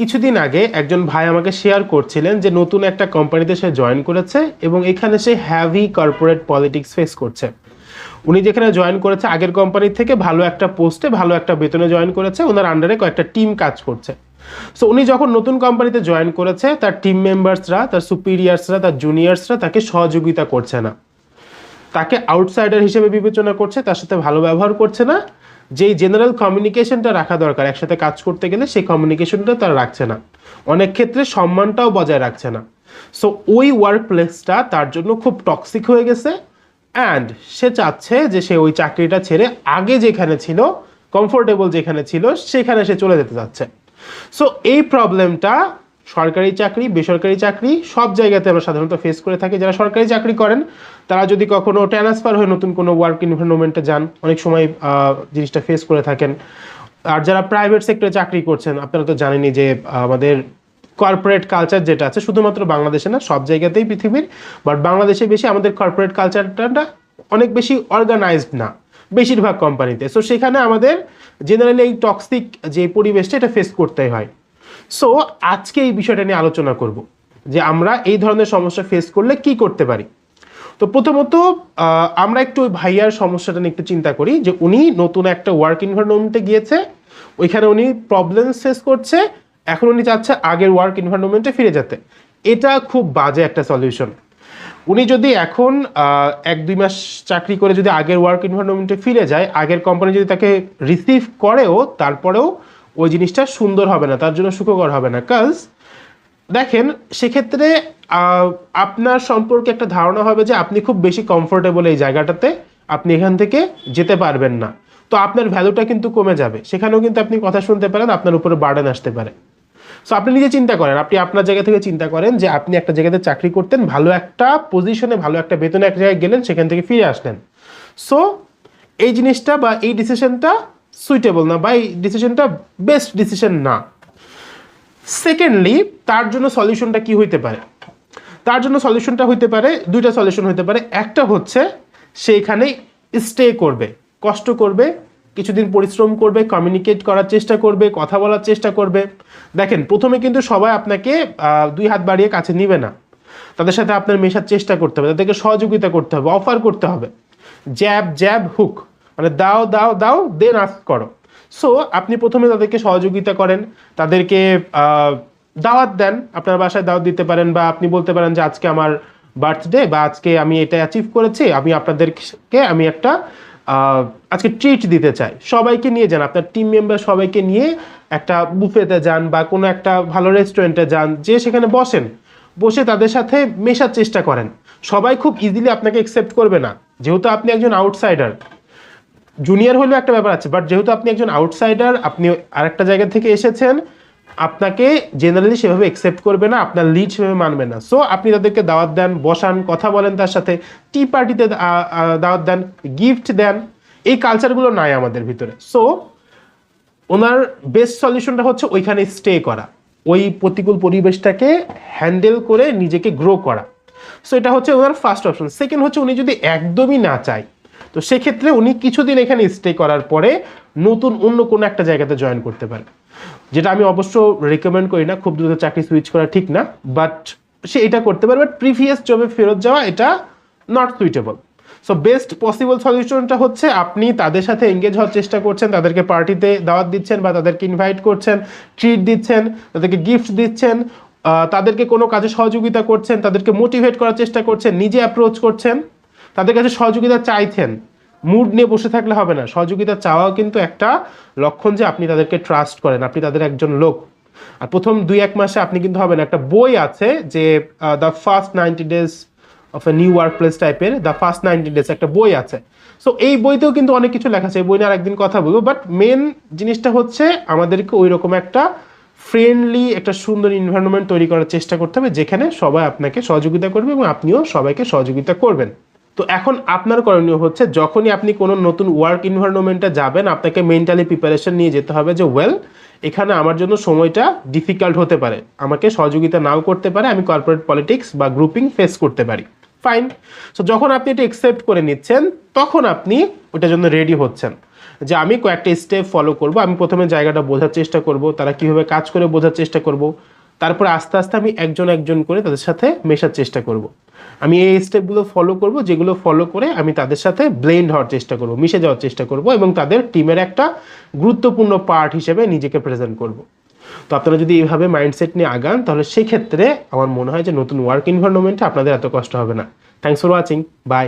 কিছুদিন আগে একজন ভাই আমাকে শেয়ার করছিলেন যে নতুন একটা কোম্পানিতে সে জয়েন করেছে এবং এখানে সে হ্যাভি কর্পোরেট পলিটিক্স ফেস করছে। উনি যেখানে জয়েন করেছে, আগের কোম্পানি থেকে ভালো একটা পোস্টে ভালো একটা বেতনে জয়েন করেছে, ওনার আন্ডারে কয়েকটা টিম কাজ করছে। সো উনি যখন নতুন কোম্পানিতে জয়েন করেছে, তার টিম মেম্বার্সরা তার সুপিরিয়ার্সরা তার জুনিয়র্সরা তাকে সহযোগিতা করছে না। তাকে আউটসাইডার হিসেবে বিবেচনা করছে, তার সাথে ভালো ব্যবহার করছে না যেই জেনারেল কমিউনিকেশনটা রাখা দরকার, একসাথে কাজ করতে গেলে সেই কমিউনিকেশনটা তারা রাখছে না। অনেক ক্ষেত্রে সম্মানটাও বজায় রাখছে না। সো ওই ওয়ার্ক প্লেসটা তার জন্য খুব টক্সিক হয়ে গেছে অ্যান্ড সে চাচ্ছে যে সে ওই চাকরিটা ছেড়ে আগে যেখানে ছিল কমফোর্টেবল যেখানে ছিল, সেখানে সে চলে যেতে চাচ্ছে। সো এই প্রবলেমটা সরকারি চাকরি, বেসরকারি চাকরি, সব জায়গাতে আমরা সাধারণত ফেস করে থাকি। যারা সরকারি চাকরি করেন, তারা যদি কখনো ট্রান্সফার হয়ে নতুন কোনো ওয়ার্ক এনভায়রনমেন্টে যান, অনেক সময় জিনিসটা ফেস করে থাকেন। আর যারা প্রাইভেট সেক্টরে চাকরি করছেন, আপনারা তো জানেনই যে, আমাদের কর্পোরেট কালচার যেটা আছে, শুধুমাত্র বাংলাদেশে না, সব জায়গাতেই পৃথিবীর। বাট বাংলাদেশে বেশি আমাদের কর্পোরেট কালচারটা অনেক বেশি অর্গানাইজড না, বেশিরভাগ কোম্পানিতে সো সেখানে আমাদের জেনারেলি এই টক্সিক যে পরিবেশটা, এটা ফেস করতে হয়। সো আজকে এই বিষয়টা নিয়ে আলোচনা করব যে আমরা এই ধরনের সমস্যা ফেস করলে কি করতে পারি। তো প্রথমত আমরা একটু ভাইয়ার সমস্যাটা নিয়ে একটু চিন্তা করি যে উনি নতুন একটা ওয়ার্ক এনভায়রনমেন্টে গিয়েছে, ওইখানে উনি প্রবলেম ফেস করছে, এখন উনি চাচ্ছে আগের ওয়ার্ক এনভায়রনমেন্টে ফিরে যেতে। এটা খুব বাজে একটা সলিউশন উনি যদি এখন এক দুই মাস চাকরি করে যদি আগের ওয়ার্ক এনভায়রনমেন্টে ফিরে যায়, আগের কোম্পানি যদি তাকে রিসিভ করেও, তারপরেও ওই জিনিসটা সুন্দর হবে না, তার জন্য সুখকর হবে না। কাজ দেখেন, সেক্ষেত্রে আপনার সম্পর্কে একটা ধারণা হবে যে আপনি খুব বেশি কমফোর্টেবল এই জায়গাটাতে আপনি এখান থেকে যেতে পারবেন না। তো আপনার ভ্যালুটা কিন্তু কমে যাবে। সেখানেও কিন্তু আপনি কথা শুনতে পারেন, আপনার উপরে বার্ডেন আসতে পারে। সো আপনি নিজে চিন্তা করেন, আপনি আপনার জায়গা থেকে চিন্তা করেন যে আপনি একটা জায়গাতে চাকরি করতেন, ভালো একটা পজিশনে ভালো একটা বেতনে এক জায়গায় গেলেন, সেখান থেকে ফিরে আসলেন। সো এই জিনিসটা বা এই ডিসিশনটা সুইটেবল না বা এই ডিসিশনটা বেস্ট ডিসিশন না। সেকেন্ডলি তার জন্য সলিউশনটা কি হইতে পারে? তার জন্য সলিউশনটা হইতে পারে, দুইটা সলিউশন হইতে পারে। একটা হচ্ছে সে এখানে স্টে করবে, কষ্ট করবে, কিছুদিন পরিশ্রম করবে কমিউনিকেট করার চেষ্টা করবে, কথা বলার চেষ্টা করবে। দেখেন, প্রথমে কিন্তু সবাই আপনাকে দুই হাত বাড়িয়ে কাছে নিবে না। তাদের সাথে আপনার মেশার চেষ্টা করতে হবে, তাদেরকে সহযোগিতা করতে হবে অফার করতে হবে। জ্যাব জ্যাব হুক মানে দাও দাও দাও দেন আস করো। সো আপনি প্রথমে তাদেরকে সহযোগিতা করেন, তাদেরকে দাওয়াত দেন, আপনার বাসায় দাওয়াত দিতে পারেন বা আপনি বলতে পারেন যে, আজকে আমার বার্থডে বা আজকে আমি এটা অ্যাচিভ করেছি, আমি আপনাদেরকে, আমি একটা আজকে ট্রিট দিতে চাই। সবাইকে নিয়ে যান, আপনার টিম মেম্বার সবাইকে নিয়ে একটা বুফেতে যান বা কোনো একটা ভালো রেস্টুরেন্টে যান, যে সেখানে বসেন। বসে তাদের সাথে মেশার চেষ্টা করেন। সবাই খুব ইজিলি আপনাকে অ্যাকসেপ্ট করবে না। যেহেতু আপনি একজন আউটসাইডার জুনিয়র হলেও একটা ব্যাপার আছে বাট যেহেতু আপনি একজন আউটসাইডার আপনি আরেকটা জায়গা থেকে এসেছেন, আপনাকে জেনারেলি সেভাবে অ্যাকসেপ্ট করবে না, আপনার লিড সেভাবে মানবে না। সো আপনি তাদেরকে দাওয়াত দেন, বসান, কথা বলেন তার সাথে টি পার্টিতে দাওয়াত দেন গিফট দেন, এই কালচারগুলো নাই আমাদের ভিতরে। সো ওনার বেস্ট সলিউশনটা হচ্ছে ওইখানে স্টে করা, ওই প্রতিকূল পরিবেশটাকে হ্যান্ডেল করে নিজেকে গ্রো করা। সো এটা হচ্ছে ওনার ফার্স্ট অপশন সেকেন্ড হচ্ছে উনি যদি একদমই না চায় তো সেক্ষেত্রে উনি কিছুদিন এখানে স্টে করার পরে নতুন, অন্য কোনো একটা জায়গাতে জয়েন করতে পারে যেটা আমি অবশ্য রেকমেন্ড করি না, খুব দ্রুত চাকরি সুইচ করা ঠিক না বাট সে এটা করতে পারে বাট প্রিভিয়াস জবে ফেরত যাওয়া এটা not suitable so best possible সলিউশনটা হচ্ছে আপনি তাদের সাথে এঙ্গেজ হওয়ার চেষ্টা করছেন, তাদেরকে পার্টিতে দাওয়াত দিচ্ছেন বা তাদেরকে ইনভাইট করছেন ট্রিট দিচ্ছেন, তাদেরকে গিফট দিচ্ছেন তাদেরকে কোনো কাজে সহযোগিতা করছেন, তাদেরকে মোটিভেট করার চেষ্টা করছেন, নিজে অ্যাপ্রোচ করছেন। তাদের কাছে সহযোগিতা চাইতেন মুড নিয়ে বসে থাকলে হবে না। সহযোগিতা চাওয়াও কিন্তু একটা লক্ষণ যে আপনি তাদেরকে ট্রাস্ট করেন, আপনি তাদের একজন লোক। আর প্রথম দুই এক মাসে আপনি কিন্তু হবেন একটা বই আছে যে the first ninety days of a new workplace টাইপের দ্য ফার্স্ট নাইনটি ডেজ একটা বই আছে। সো এই বইতেও কিন্তু অনেক কিছু লেখা আছে। এই বই নিয়ে আরেকদিন কথা বলব। বাট মেন জিনিসটা হচ্ছে আমাদেরকে ওই রকম একটা ফ্রেন্ডলি একটা সুন্দর এনভায়রনমেন্ট তৈরি করার চেষ্টা করতে হবে, যেখানে সবাই আপনাকে সহযোগিতা করবে এবং আপনিও সবাইকে সহযোগিতা করবেন। তো এখন আপনার করণীয় হচ্ছে যখনই আপনি কোনো নতুন ওয়ার্ক এনভায়রনমেন্টে যাবেন, আপনাকে মেন্টালি প্রিপারেশন নিয়ে যেতে হবে যে ওয়েল এখানে আমার জন্য সময়টা ডিফিকাল্ট হতে পারে। আমাকে সহযোগিতা নাও করতে পারে, আমি কর্পোরেট পলিটিক্স বা গ্রুপিং ফেস করতে পারি। ফাইন সো যখন আপনি এটা একসেপ্ট করে নিচ্ছেন, তখন আপনি ওটার জন্য রেডি হচ্ছেন যে, আমি কয়েকটা স্টেপ ফলো করব। আমি প্রথমে জায়গাটা বোঝার চেষ্টা করব। তারা কীভাবে কাজ করে বোঝার চেষ্টা করব। তারপরে আস্তে আস্তে আমি একজন একজন করে তাদের সাথে মেশার চেষ্টা করব। আমি এই স্টেপগুলো ফলো করব, যেগুলো ফলো করে আমি তাদের সাথে ব্লেন্ড হওয়ার চেষ্টা করব, মিশে যাওয়ার চেষ্টা করব এবং তাদের টিমের একটা গুরুত্বপূর্ণ পার্ট হিসেবে নিজেকে প্রেজেন্ট করব। তো আপনারা যদি এইভাবে মাইন্ডসেট নিয়ে আগান, তাহলে সেক্ষেত্রে আমার মনে হয় যে নতুন ওয়ার্ক এনভায়রনমেন্টে আপনাদের এত কষ্ট হবে না। Thanks for watching by